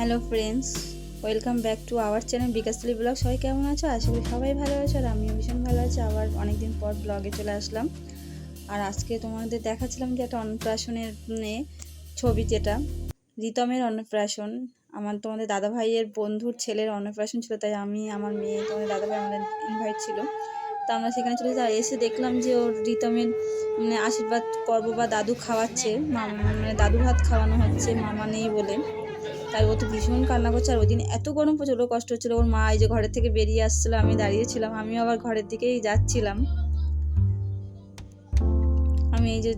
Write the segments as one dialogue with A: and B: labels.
A: Hello friends, welcome back to our channel Bikashtali blog. সবাই কেমন আছো? আশা করি সবাই ভালো আছো আর আমিও ভীষণ ভালো আছি। আবার অনেকদিন পর ব্লগে চলে আসলাম। আর আজকে তোমাদের দেখাচ্ছিলাম যে একটা অন্নপ্রাশনের ছবি যেটা, রিতমের অন্নপ্রাশন। আমার তোমাদের দাদা ভাইয়ের বন্ধুর ছেলের অন্নপ্রাশন ছিল, তাই আমি, আমার মেয়ে, তোমাদের দাদা ভাই আমাদের ইনভাইট ছিল। তা আমরা সেখানে চলে যাই এসে দেখলাম যে ওর রিতমের মানে আশীর্বাদ পর্ব বা দাদু খাওয়াচ্ছে। মানে দাদু ভাত খাওয়ানো হচ্ছে, মামা নেই বলে। তাই ও তো ভীষণ কান্না করছে। আর ওই দিন এত গরম প্রচুর কষ্ট হচ্ছিল। ওর মা এই যে ঘরের থেকে বেরিয়ে আসছিল, আমি দাঁড়িয়েছিলাম আমিও আবার ঘরের দিকেই যাচ্ছিলাম। আমি এই যে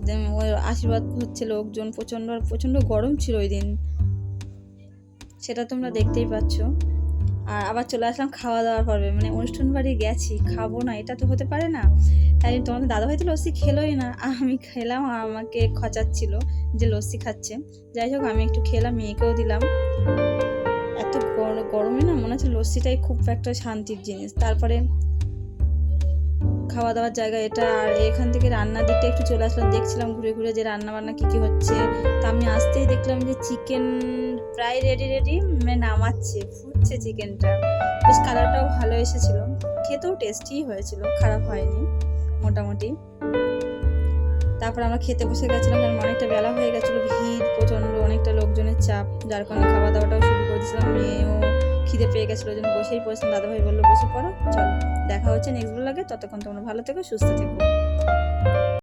A: আশীর্বাদ হচ্ছে লোকজন। প্রচণ্ড আর প্রচণ্ড গরম ছিল ওই দিন সেটা তোমরা দেখতেই পাচ্ছ। আর আবার চলে আসলাম খাওয়া দাওয়ার পর্বে। মানে অনুষ্ঠান বাড়ি গেছি, খাব না, এটা তো হতে পারে না। তাই তোমাদের দাদা ভাই তো লস্যি খেলোই না। আমি খেলাম, আমাকে খচাচ্ছিল যে লস্যি খাচ্ছে। যাই হোক, আমি একটু খেলাম, মেয়েকেও দিলাম। এত গর- গরমে না মনে হচ্ছে লস্যিটাই খুব একটা শান্তির জিনিস। তারপরে খাওয়া দাওয়ার জায়গা এটা, আর এখান থেকে রান্নার দিকটা একটু চলে আসলাম। দেখছিলাম ঘুরে ঘুরে যে রান্না বান্না কী কী হচ্ছে। তা আমি আসতেই দেখলাম যে চিকেন প্রায় রেডি রেডি মানে নামাচ্ছে, ফুটছে চিকেনটা বেশ কালারটাও ভালো এসেছিল। খেতেও টেস্টি হয়েছিল, খারাপ হয়নি, মোটামুটি। তারপর আমরা খেতে বসে গেছিলাম কারণ অনেকটা বেলা হয়ে গেছিল, ভিড়, প্রচণ্ড অনেকটা লোকজনের চাপ, যার কারণে খাওয়া দাওয়াটাও শুরু করে দিয়েছিলাম, মেয়েও খিদে পেয়ে গেছিল, ওই জন্য বসেই পড়েছিলাম। দাদাভাই বলল, বসে পড়ো, চলো। দেখা হচ্ছে নেক্সট ব্লগে ততক্ষণ তোমরা ভালো থেকো, সুস্থ থেকো।